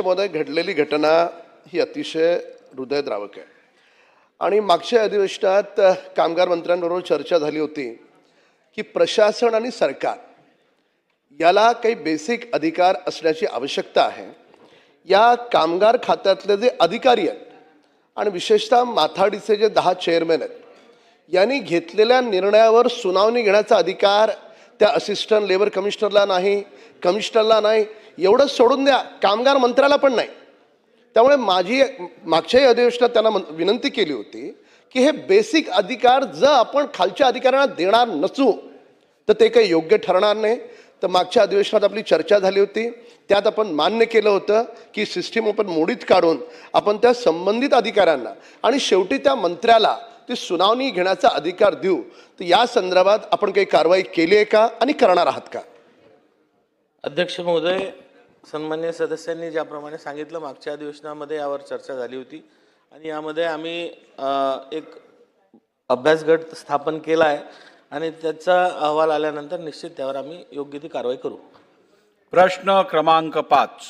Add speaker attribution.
Speaker 1: मध्ये घडलेली घटना ही अतिशय हृदयद्रावक आहे. आणि मागच्या अधिवेशनात कामगार मंत्र्यांबरोबर चर्चा झाली होती की प्रशासन आणि सरकार याला काही बेसिक अधिकार असण्याची आवश्यकता आहे. या कामगार खात्यातले जे अधिकारी आहेत आणि विशेषतः माथाडीचे जे दहा चेअरमॅन आहेत यांनी घेतलेल्या निर्णयावर सुनावणी घेण्याचा अधिकार त्या असिस्टंट लेबर कमिशनरला नाही कमिशनरला नाही एवढं सोडून द्या. कामगार मंत्र्याला पण नाही. त्यामुळे माझी मागच्याही अधिवेशनात त्यांना मन- विनंती केली होती की हे बेसिक अधिकार जर आपण खालच्या अधिकाऱ्यांना देणार नसू तर ते काही योग्य ठरणार नाही. तर मागच्या अधिवेशनात आपली चर्चा झाली होती. त्यात आपण मान्य केलं होतं की सिस्टीम आपण मोडीत काढून आपण त्या संबंधित अधिकाऱ्यांना आणि शेवटी त्या मंत्र्याला ती सुनावणी घेण्याचा अधिकार देऊ तर या संदर्भात आपण काही कारवाई केली आहे का आणि करणार आहात का?
Speaker 2: अध्यक्ष महोदय सन्मान्य सदस्यांनी ज्याप्रमाणे सांगितलं मागच्या अधिवेशनामध्ये यावर चर्चा झाली होती. आणि यामध्ये आम्ही एक अभ्यास गट स्थापन केला आहे आणि त्याचा अहवाल आल्यानंतर निश्चित त्यावर आम्ही योग्य ती कारवाई करू.
Speaker 3: प्रश्न क्रमांक पाच.